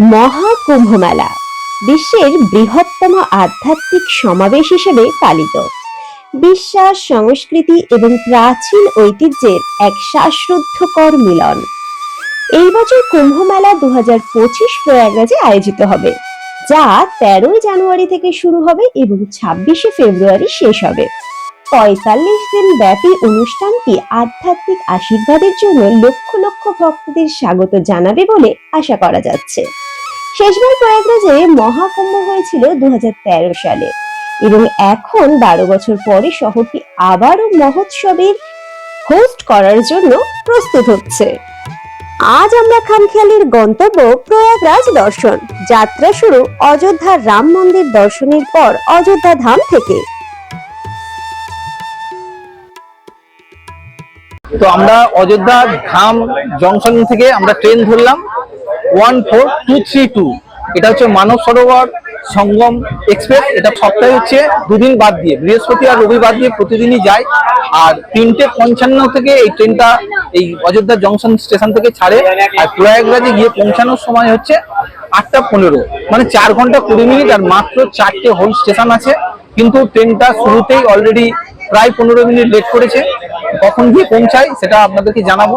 মহাকুম্ভ মেলা বিশ্বের বৃহত্তম আধ্যাত্মিক সমাবেশ হিসেবে পালিত। বিশ্বাস, সংস্কৃতি এবং প্রাচীন ঐতিহ্যের এক শ্বাসরুদ্ধকর মিলন। এই বছর কুম্ভ মেলা দু হাজার পঁচিশ প্রয়াগরাজে আয়োজিত হবে, যা তেরোই জানুয়ারি থেকে শুরু হবে এবং ছাব্বিশে ফেব্রুয়ারি শেষ হবে। পঁয়তাল্লিশ দিন ব্যাপী অনুষ্ঠানটি আধ্যাত্মিক আশীর্বাদের জন্য লক্ষ লক্ষ ভক্তদের স্বাগত জানাবে বলে আশা করা যাচ্ছে। শেষবার প্রয়াগরাজে মহাকুম্ভ হয়েছিল দু সালে এবং এখন বারো বছর পরে শহরটি আবারও মহোৎসবের হোস্ট করার জন্য প্রস্তুত হচ্ছে। আজ আমরা খামখেয়ালির গন্তব্য প্রয়াগরাজ দর্শন। যাত্রা শুরু অযোধ্যা রাম মন্দির দর্শনের পর অযোধ্যা ধাম থেকে। তো আমরা অযোধ্যা ধাম জংশন থেকে আমরা ট্রেন ধরলাম one four two three two এটা হচ্ছে মানব সরোবর সঙ্গম এক্সপ্রেস এটা সপ্তাহে হচ্ছে দুদিন বাদ দিয়ে, বৃহস্পতি আর রবি বাদ দিয়ে প্রতিদিনই যায়। আর তিনটে পঞ্চান্ন থেকে এই ট্রেনটা এই অযোধ্যা জংশন স্টেশন থেকে ছাড়ে। আর প্রয়াগরাজে গিয়ে পৌঁছানোর সময় হচ্ছে আটটা পনেরো। মানে চার ঘণ্টা কুড়ি মিনিট আর মাত্র চারটে হোল স্টেশন আছে। কিন্তু ট্রেনটা শুরুতেই অলরেডি প্রায় পনেরো মিনিট লেট করেছে। কখন গিয়ে পৌঁছায় সেটা আপনাদেরকে জানাব।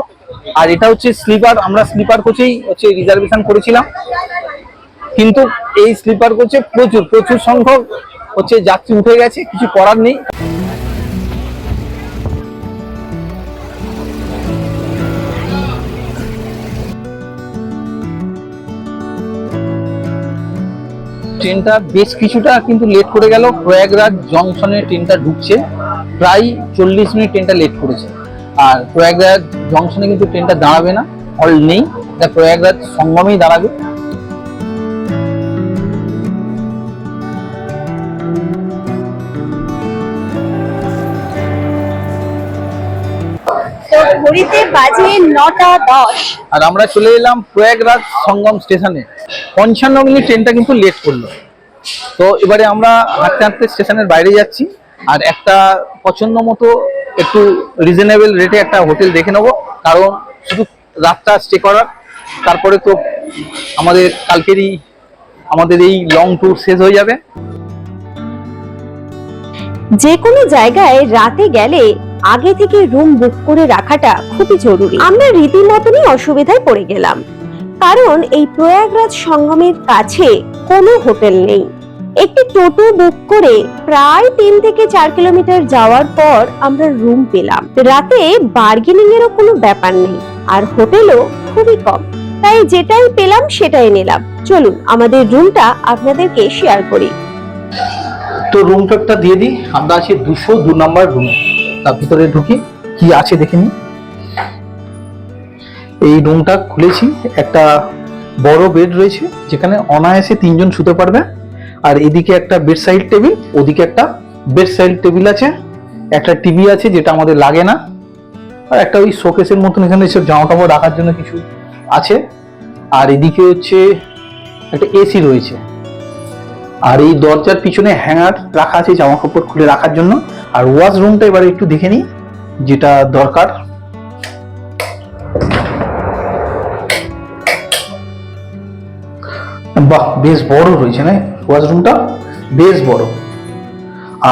আর এটা হচ্ছে স্লিপার, আমরা স্লিপার কোচেই হচ্ছে রিজার্ভেশন করেছিলাম। কিন্তু এই স্লিপার কোচে প্রচুর প্রচুর সংখ্যক হচ্ছে যাত্রী উঠে গেছে, কিছু করার নেই। ট্রেনটা বেশ কিছুটা কিন্তু লেট করে গেল। প্রয়াগরাজ জংশনে ট্রেনটা ঢুকছে। প্রায় চল্লিশ মিনিট ট্রেনটা লেট করেছে। আর প্রয়াগরাজ জংশনে কিন্তু ট্রেনটা দাঁড়াবে না হল নেই। তা প্রয়াগরাজ সঙ্গমেই দাঁড়াবে। ঘড়িতে বাজে নটা দশ। আর আমরা চলে এলাম প্রয়াগরাজ সঙ্গম স্টেশনে। পঞ্চান্ন মিনিট ট্রেনটা কিন্তু লেট করল। তো এবারে আমরা হাঁটতে হাঁটতে স্টেশনের বাইরে যাচ্ছি। আর একটা পছন্দ মতো একটু রিজনেবল রেটে একটা হোটেল দেখে নেব। কারণ শুধু রাতটা স্টে করার, তারপরে তো আমাদের কালকেরই, আমাদের এই লং ট্যুর শেষ হয়ে যাবে। যে কোনো জায়গায় রাতে গেলে আগে থেকে রুম বুক করে রাখাটা খুবই জরুরি। আমরা রীতিমতনই অসুবিধায় পড়ে গেলাম। কারণ এই প্রয়াগরাজ সঙ্গমের কাছে কোনো হোটেল নেই। একটি টোটো বুক করে প্রায় তিন থেকে চার কিলোমিটার যাওয়ার পর আমরা রুম পেলাম। রাতে বার্গেনিং এরও কোনো ব্যাপার নেই, আর হোটেলও খুবই কম। তাই যেটাই পেলাম সেটাই নিলাম। চলুন, আমাদের রুমটা আপনাদেরকে শেয়ার করি। তো রুম টোপটা দিয়ে দিই। আমরা আছি দুশো দু নম্বর রুম তার ভিতরে ঢুকি। কি আছে দেখে নিই। এই রুমটা খুলেছি। একটা বড় বেড রয়েছে, যেখানে অনায়াসে তিনজন শুতে পারবে। আর এদিকে একটা বেড সাইড টেবিল ওদিকে একটা বেড সাইড টেবিল আছে। একটা টিভি আছে যেটা আমাদের লাগে না। আর একটা ওই শোকেসের মতন এখানে সব জামা কাপড় রাখার জন্য কিছু আছে। আর এদিকে হচ্ছে একটা এসি রয়েছে। আর এই দরজার পিছনে হ্যাঙ্গার রাখা আছে জামা কাপড় খুলে রাখার জন্য। আর ওয়াশরুমটা এবারে একটু দেখে নিই, যেটা দরকার। বাহ, বেশ বড় রয়েছে, না? ওয়াশরুমটা বেশ বড়।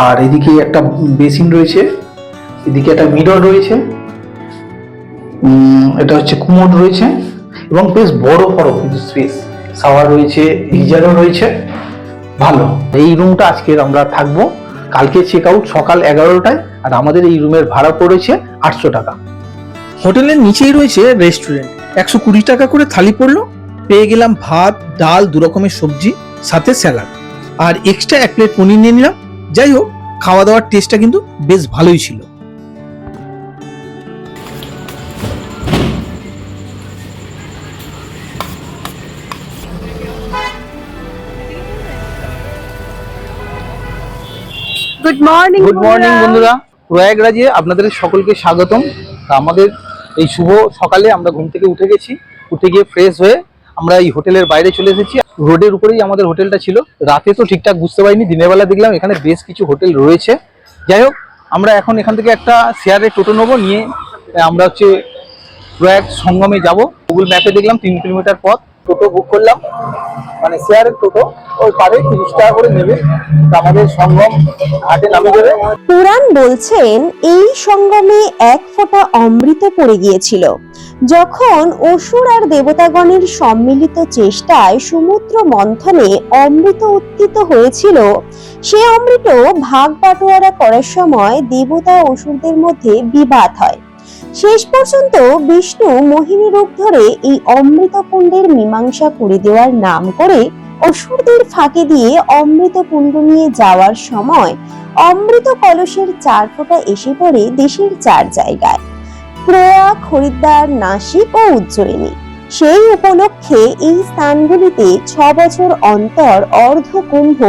আর এদিকে একটা বেসিন রয়েছে, এদিকে একটা মিরর রয়েছে এটা হচ্ছে কুমোড রয়েছে, এবং বেশ বড় বড় কিন্তু স্পেস শাওয়ার রয়েছে গিজারও রয়েছে, ভালো। এই রুমটা আজকে আমরা থাকব, কালকে চেক আউট সকাল এগারোটায়, আর আমাদের এই রুমের ভাড়া পড়েছে আটশো টাকা। হোটেলের নিচেই রয়েছে রেস্টুরেন্ট একশো কুড়ি টাকা করে থালি পড়ল পেয়ে গেলাম ভাত ডাল দু রকমের সবজি সাথে স্যালাড। আর এক্সট্রা এক প্লেট পনির নিয়ে নিলাম। যাই হোক খাওয়া দাওয়ার টেস্টটা কিন্তু বেশ ভালোই ছিল। গুড মর্নিং গুড মর্নিং বন্ধুরা। প্রয়াগরাজে আপনাদের সকলকে স্বাগতম। তা আমাদের এই শুভ সকালে আমরা ঘুম থেকে উঠে গেছি। উঠে গিয়ে ফ্রেশ হয়ে আমরা এই হোটেলের বাইরে চলে এসেছি। রোডের উপরেই আমাদের হোটেলটা ছিল। রাতে তো ঠিকঠাক বুঝতে পারিনি দিনের বেলা দেখলাম এখানে বেশ কিছু হোটেল রয়েছে। যাই হোক, আমরা এখন এখান থেকে একটা শেয়ারে টোটো নেব, নিয়ে আমরা হচ্ছে প্রয়াগ সঙ্গমে যাব। গুগল ম্যাপে দেখলাম তিন কিলোমিটার পথ। টোটো বুক করলাম। মানে শেয়ারের টোটো, ওই পারে তিরিশ টাকা করে নেবে। আমাদের সঙ্গম ঘাটে নামে দেবে। পুরাণ বলছেন, এই সঙ্গমে এক ফোঁটা অমৃত পড়ে গিয়েছিল। যখন অসুর আর দেবতাগণের সম্মিলিত চেষ্টায় সমুদ্র মন্থনে অমৃত উত্থিত হয়েছিল, সে অমৃত ভাগ বাটোয়ারা করার সময় দেবতা অসুরদের মধ্যে বিবাদ হয়। শেষ পর্যন্ত বিষ্ণু মোহিনী রূপ ধরে এই অমৃত কুণ্ডের মীমাংসা করে দেওয়ার নাম করে অসুরদের ফাঁকে দিয়ে অমৃত কুণ্ড নিয়ে যাওয়ার সময় অমৃত কলসের চার ফোঁটা এসে পড়ে দেশের চার জায়গায়। প্রয়াগ হরিদ্বার নাসিক ও উজ্জয়িনী সেই উপলক্ষে এই স্থানগুলিতে ছ বছর অন্তর অর্ধ কুম্ভ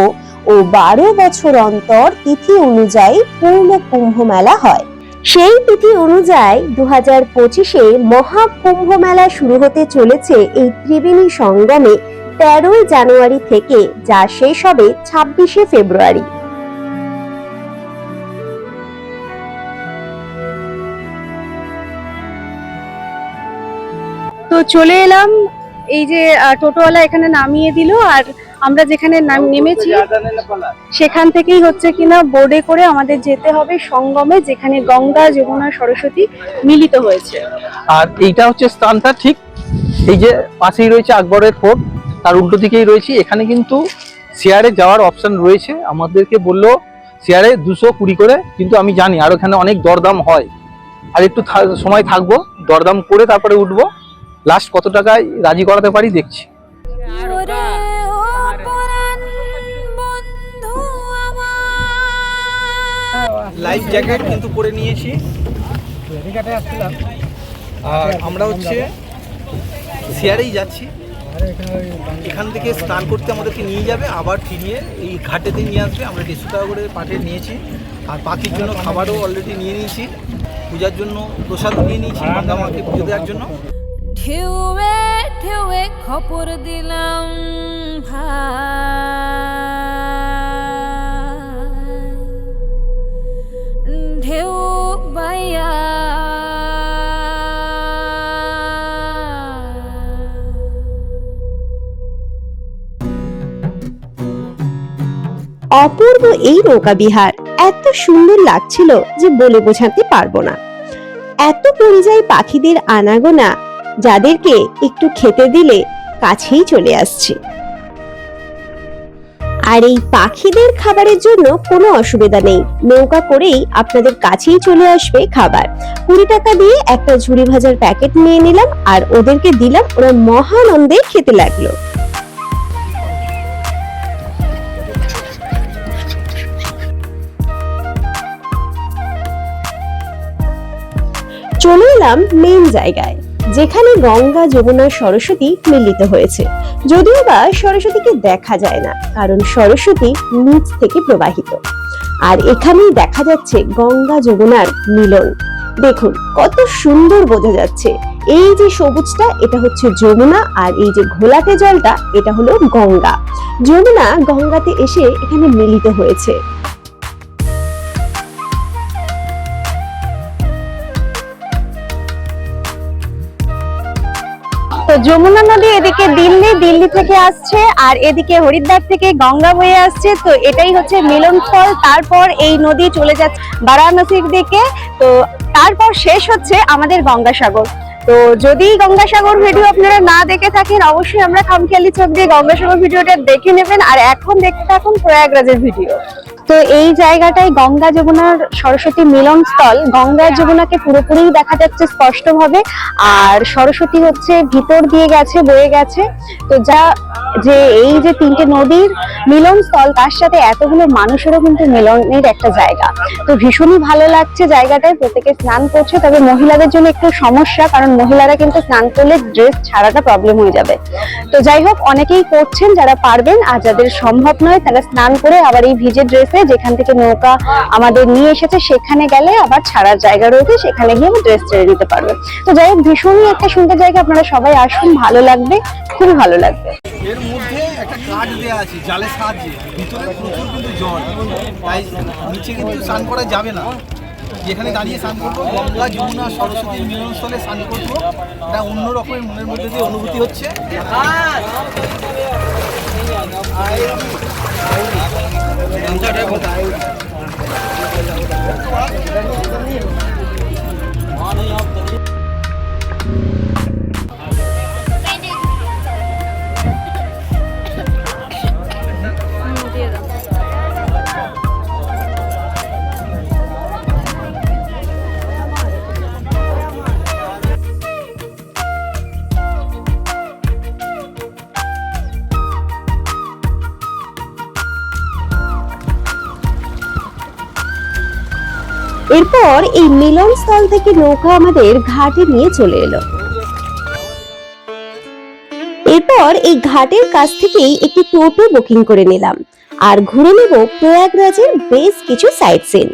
ও বারো বছর অন্তর তিথি অনুযায়ী পূর্ণ কুম্ভ মেলা হয়। সেই তিথি অনুযায়ী দু হাজার পঁচিশে মহাকুম্ভ মেলা শুরু হতে চলেছে এই ত্রিবেণী সঙ্গমে তেরোই জানুয়ারি থেকে, যা শেষ হবে ছাব্বিশে ফেব্রুয়ারি। চলে এলাম। এই যে টোটোওয়ালা এখানে নামিয়ে দিল আর আমরা যেখানে নাম- নেমেছি সেখান থেকেই হচ্ছে কিনা বোর্ডে করে আমাদের যেতে হবে সঙ্গমে যেখানে গঙ্গা যমুনা সরস্বতী মিলিত হয়েছে। আর এইটা হচ্ছে স্থানটা ঠিক। এই যে পাশেই রয়েছে আকবরের ফোর্ট তার উল্টো দিকেই রয়েছে। এখানে কিন্তু শেয়ারে যাওয়ার অপশন রয়েছে। আমাদেরকে বলল শেয়ারে দুশো কুড়ি করে কিন্তু আমি জানি আর ওখানে অনেক দরদাম হয়। আর একটু সময় থাকব দরদাম করে তারপরে উঠবো। লাস্ট কত টাকায় রাজি করাতে পারি দেখছি। ওরে অপরাণ বন্ধু লাইফ জ্যাকেট কিন্তু পরে নিয়েছি। আর আমরা হচ্ছে শেয়ারেই যাচ্ছি। এখান থেকে স্নান করতে আমাদেরকে নিয়ে যাবে আবার ফিরিয়ে এই ঘাটেতেই নিয়ে আসবে। আমরা দেড়শো টাকা করে পাঠিয়ে নিয়েছি। আর পাখির জন্য খাবারও অলরেডি নিয়ে নিয়েছি। পূজার জন্য প্রসাদও নিয়ে নিয়েছি গঙ্গা মাকে পুজো দেওয়ার জন্য। ঢেউয়ে ঢেউয়ে খবর দিলাম ভাই। ঢেউ বাইয়া। অপূর্ব এই নৌকা বিহার এত সুন্দর লাগছিল যে বলে বোঝাতে পারব না। এত পরিযায়ী পাখিদের আনাগোনা যাদেরকে একটু খেতে দিলে কাছেই চলে আসছে। আর এই পাখিদের খাবারের জন্য কোনো অসুবিধা নেই। নৌকা করেই আপনাদের কাছেই চলে আসবে খাবার। কুড়ি টাকা দিয়ে একটা ঝুড়ি ভাজার প্যাকেট নিয়ে নিলাম আর ওদেরকে দিলাম, ওরা মহানন্দে খেতে লাগল। চলে এলাম মেন জায়গায়। যেখানে গঙ্গা, যমুনা, সরস্বতী মিলিত হয়েছে। যদিও বা সরস্বতীকে দেখা যায় না, কারণ সরস্বতী নিচ থেকে প্রবাহিত। আর এখানেই দেখা যাচ্ছে গঙ্গা, যমুনার মিলন। দেখুন, কত সুন্দর বোঝা যাচ্ছে। এই যে সবুজটা, এটা হচ্ছে যমুনা, আর এই যে ঘোলাটে জলটা, এটা হলো গঙ্গা। যমুনা গঙ্গাতে এসে এখানে মিলিত হয়েছে। যমুনা নদী এদিকে দিল্লি দিল্লি থেকে আসছে, আর এদিকে হরিদ্বার থেকে গঙ্গা বয়ে আসছে। তো এটাই হচ্ছে মিলনস্থল তারপর এই নদী চলে যাচ্ছে বারাণসীর দিকে। তো তারপর শেষ হচ্ছে আমাদের গঙ্গাসাগর। তো যদি গঙ্গাসাগর ভিডিও আপনারা না দেখে থাকেন, অবশ্যই আমরা খামখেয়ালি চোখ দিয়ে গঙ্গাসাগর ভিডিওটা দেখে নেবেন। আর এখন দেখতে থাকুন প্রয়াগরাজের ভিডিও। তো এই জায়গাটায় গঙ্গা যমুনার সরস্বতী মিলনস্থল, গঙ্গা যমুনাকে পুরোপুরি দেখা যাচ্ছে স্পষ্টভাবে, আর সরস্বতী হচ্ছে ভিতর দিয়ে গেছে, বয়ে গেছে। তো যা যে এই যে তিনটে নদীর মিলনস্থল, তার সাথে এতগুলো মানুষেরও কিন্তু মিলনের একটা জায়গা। তো ভীষণই ভালো লাগছে জায়গাটায়, প্রত্যেকে স্নান করছে, তবে মহিলাদের জন্য একটু সমস্যা, কারণ মহিলারা কিন্তু স্নান করলে ড্রেস ছাড়াটা প্রবলেম হয়ে যাবে। তো যাই হোক, অনেকেই করছেন, যারা পারবেন, আর যাদের সম্ভব নয়, তারা স্নান করে আবার এই ভিজে ড্রেসে যেখান থেকে নৌকা আমাদের নিয়ে এসেছে, সেখানে গেলে আবার ছাড়ার জায়গা রয়েছে, সেখানে গিয়ে ড্রেস ছেড়ে নিতে পারবে। তো যাই হোক, ভীষণই একটা সুন্দর জায়গা, আপনারা সবাই আসুন, ভালো লাগবে, খুবই ভালো লাগবে। এর মধ্যে একটা কাঠ দেওয়া আছে সাহায্যে, ভিতরে প্রচুর কিন্তু জল, তাই নিচে কিন্তু স্নান করা যাবে না। যেখানে দাঁড়িয়ে স্নান করব, গঙ্গা, যমুনা মিলনস্থলে স্নান করব। এটা মনের মধ্যে দিয়ে অনুভূতি হচ্ছে। 等一下，等一下，我加油。এরপর এই মিলন স্থল থেকে নৌকা আমাদের ঘাটে নিয়ে চলে এলো। এরপর এই ঘাটের কাছ থেকেই একটি টোটো বুকিং করে নিলাম। আর ঘুরে নেব প্রয়াগরাজের বেশ কিছু সাইট সিন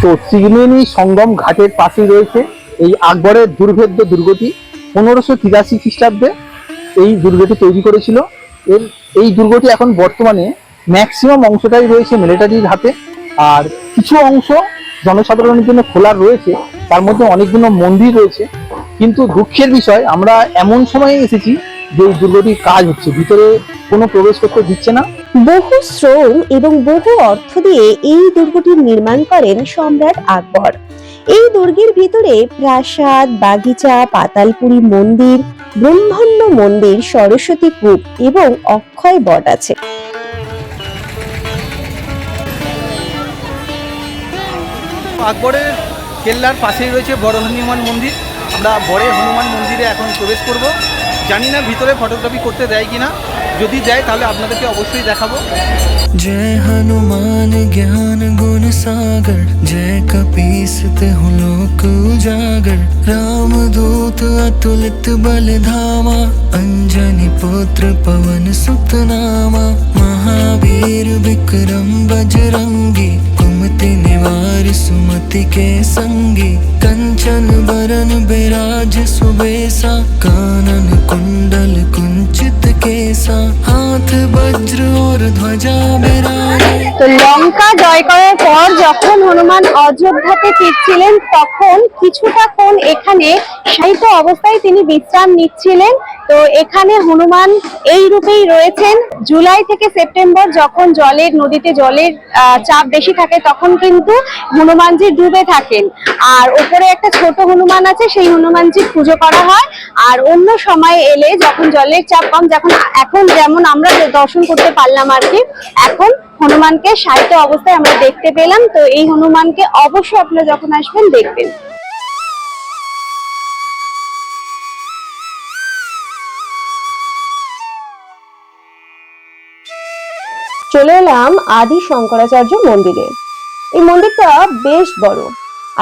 তো ত্রিবেণী সঙ্গম ঘাটের পাশেই রয়েছে এই আকবরের দুর্ভেদ্য দুর্গটি। পনেরোশো তিরাশি খ্রিস্টাব্দে এই দুর্গটি তৈরি করেছিল। এর এই দুর্গটি এখন বর্তমানে ম্যাক্সিমাম অংশটাই রয়েছে মিলিটারির হাতে। আর কিছু অংশ জনসাধারণের জন্য খোলা রয়েছে। তার মধ্যে অনেকগুলো মন্দির রয়েছে। কিন্তু দুঃখের বিষয়, আমরা এমন সময়ে এসেছি যে দুর্গটির কাজ হচ্ছে। ভিতরে কোনো প্রবেশ করতে দিচ্ছে না। বহু শ্রম এবং বহু অর্থ দিয়ে এই দুর্গটির নির্মাণ করেন সম্রাট আকবর। এই দুর্গের ভিতরে প্রাসাদ, বাগিচা, পাতালপুরি মন্দির, ব্রহ্মাণ্ড মন্দির, সরস্বতী কূপ এবং অক্ষয় বট আছে। আকবরের কেল্লার পাশেই রয়েছে বড় হনুমান মন্দির। আমরা বড়ে হনুমান মন্দিরে এখন প্রবেশ করব। জানি না ভিতরে ফটোগ্রাফি করতে দেয় কি না যদি দেয় তাহলে আপনাদেরকে অবশ্যই দেখাবো। জয় হনুমান জ্ঞান গুণ সাগর, জয় কপিস হুলোক উজাগর রাম দূত অতুলিত বল ধামা, অঞ্জনি পুত্র পবন সুত নামা। মহাবীর বিক্রম বজরঙ্গী सुमति के संगी, कंचन बरन बिराज सुबेसा, कानन कुंडल कुंचित केसा, हाथ, वज्र और ध्वजा बिराजे তো লঙ্কা জয় করার পর যখন হনুমান অযোধ্যাতে ফিরছিলেন, তখন কিছুটা ক্ষণ এখানে শায়িত অবস্থায় তিনি বিশ্রাম নিচ্ছিলেন। তো এখানে হনুমান এই রূপেই রয়েছেন। জুলাই থেকে সেপ্টেম্বর যখন জলের নদীতে জলের চাপ বেশি থাকে, তখন কিন্তু হনুমানজি ডুবে থাকেন। আর ওপরে একটা ছোট হনুমান আছে, সেই হনুমানজির পুজো করা হয়। আর অন্য সময় এলে যখন জলের চাপ কম, যখন এখন যেমন আমরা দর্শন করতে পারলাম আর কি, এখন হনুমানকে সাহিত্য অবস্থায় আমরা দেখতে পেলাম। তো এই হনুমানকে অবশ্যই আপনারা যখন আসবেন, দেখবেন। চলে এলাম আদি শঙ্করাচার্য মন্দিরে। এই মন্দিরটা বেশ বড়,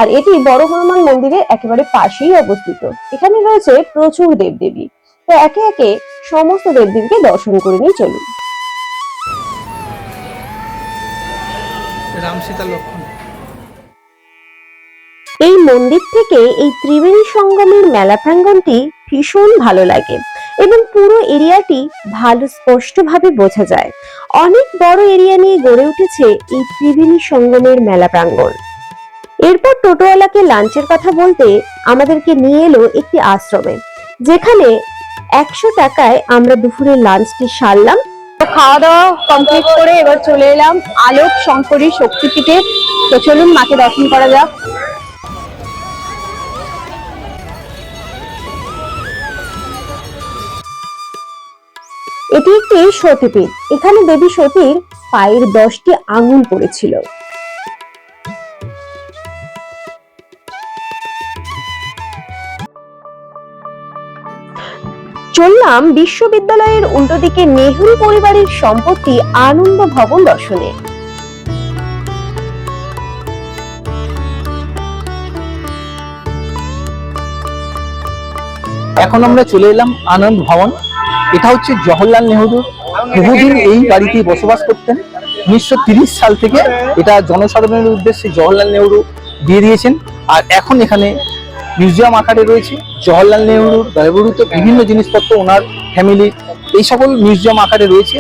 আর এটি বড় হনুমান মন্দিরের একেবারে পাশেই অবস্থিত। এখানে রয়েছে প্রচুর দেবদেবী। তো একে একে সমস্ত দেবদেবীকে দর্শন করে নিয়ে চলুন। রাম সীতা লক্ষ্মণ এই মন্দির থেকে এই ত্রিবেণী সঙ্গমের মেলা প্রাঙ্গণটি ভীষণ ভালো লাগে এবং পুরো এরিয়াটি ভালো স্পষ্টভাবে বোঝা যায়। অনেক বড় এরিয়া নিয়ে গড়ে উঠেছে এই ত্রিবেণী সঙ্গমের মেলা প্রাঙ্গণ। এরপর টোটোওয়ালাকে লাঞ্চের কথা বলতে আমাদেরকে নিয়ে এলো একটি আশ্রমে, যেখানে একশো টাকায় আমরা দুপুরের লাঞ্চটি সারলাম খাওয়া দাওয়া কমপ্লিট করে এবার চলে এলাম আলোক শঙ্করী শক্তিপীঠে। তো চলুন মাকে দর্শন করা যাক। এটি একটি সতীপীঠ। এখানে দেবী সতীর পায়ের দশটি আঙুল পড়েছিল। চললাম বিশ্ববিদ্যালয়ের উল্টো দিকে নেহরু পরিবারের সম্পত্তি আনন্দ ভবন দর্শনে। এখন আমরা চলে এলাম আনন্দ ভবন। এটা হচ্ছে জওহরলাল নেহরু। বহুদিন এই বাড়িতেই বসবাস করতেন। উনিশশো সাল থেকে এটা জনসাধারণের উদ্দেশ্যে জওহরলাল নেহরু দিয়ে দিয়েছেন। আর এখন এখানে মিউজিয়াম আকারে রয়েছে, জওহরলাল নেহরুর ব্যবহৃত বিভিন্ন জিনিসপত্র ওনার ফ্যামিলির এই সকল মিউজিয়াম আকারে রয়েছে।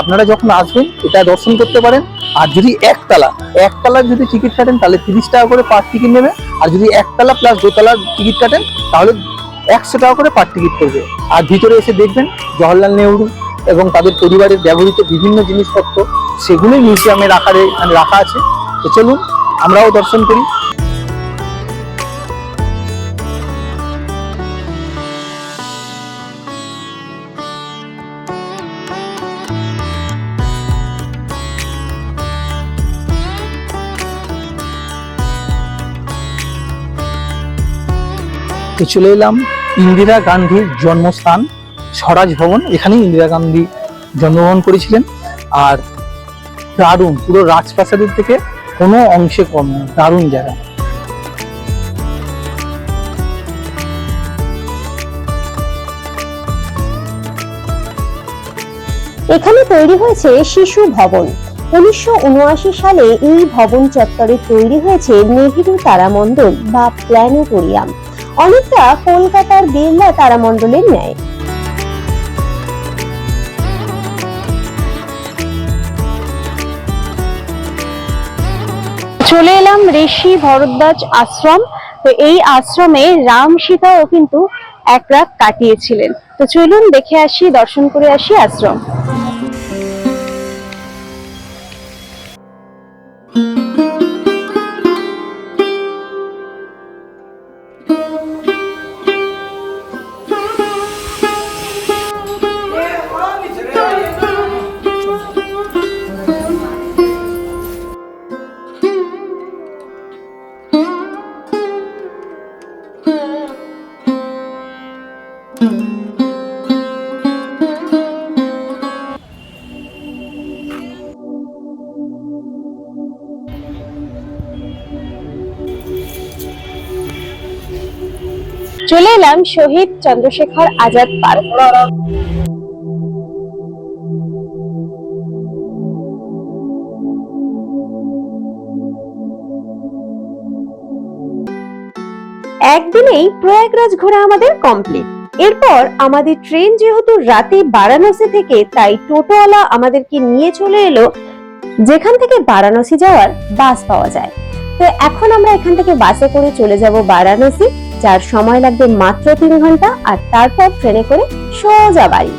আপনারা যখন আসবেন, এটা দর্শন করতে পারেন। আর যদি একতলা একতলার যদি টিকিট কাটেন, তাহলে তিরিশ টাকা করে পার টিকিট নেবে। আর যদি একতলা প্লাস দোতলার টিকিট কাটেন, তাহলে একশো টাকা করে পার টিকিট করবে। আর ভিতরে এসে দেখবেন, জওহরলাল নেহরু এবং তাদের পরিবারের ব্যবহৃত বিভিন্ন জিনিসপত্র, সেগুলোই মিউজিয়ামের আকারে এখানে রাখা আছে। তো চলুন, আমরাও দর্শন করি। তো চলে এলাম ইন্দিরা গান্ধীর জন্মস্থান স্বরাজ ভবন। এখানেই ইন্দিরা গান্ধী জন্মগ্রহণ করেছিলেন। আর দারুণ, পুরো রাজপ্রাসাদের থেকে কোনো অংশে কম দারুণ জায়গা। এখানে তৈরি হয়েছে শিশু ভবন। উনিশশো উনআশি সালে এই ভবন চত্বরে তৈরি হয়েছে নেহেরু তারামণ্ডল বা প্ল্যানেটোরিয়াম। অনেকটা কলকাতার বিড়লা তারামণ্ডলের ন্যায়। চলে এলাম ঋষি ভরদ্বাজ আশ্রম। তো এই আশ্রমে রাম সীতাও কিন্তু এক রাত কাটিয়েছিলেন। তো চলুন দেখে আসি, দর্শন করে আসি আশ্রম। চলে এলাম শহীদ চন্দ্রশেখর আজাদ পার্ক। একদিনেই প্রয়াগরাজ ঘোরা আমাদের কমপ্লিট এরপর আমাদের ট্রেন যেহেতু রাতে বারাণসী থেকে, তাই টোটোওয়ালা আমাদেরকে নিয়ে চলে এলো, যেখান থেকে বারাণসী যাওয়ার বাস পাওয়া যায়। তো এখন আমরা এখান থেকে বাসে করে চলে যাব বারাণসী, যার সময় লাগবে মাত্র তিন ঘণ্টা আর তারপর ট্রেনে করে সোজা বাড়ি।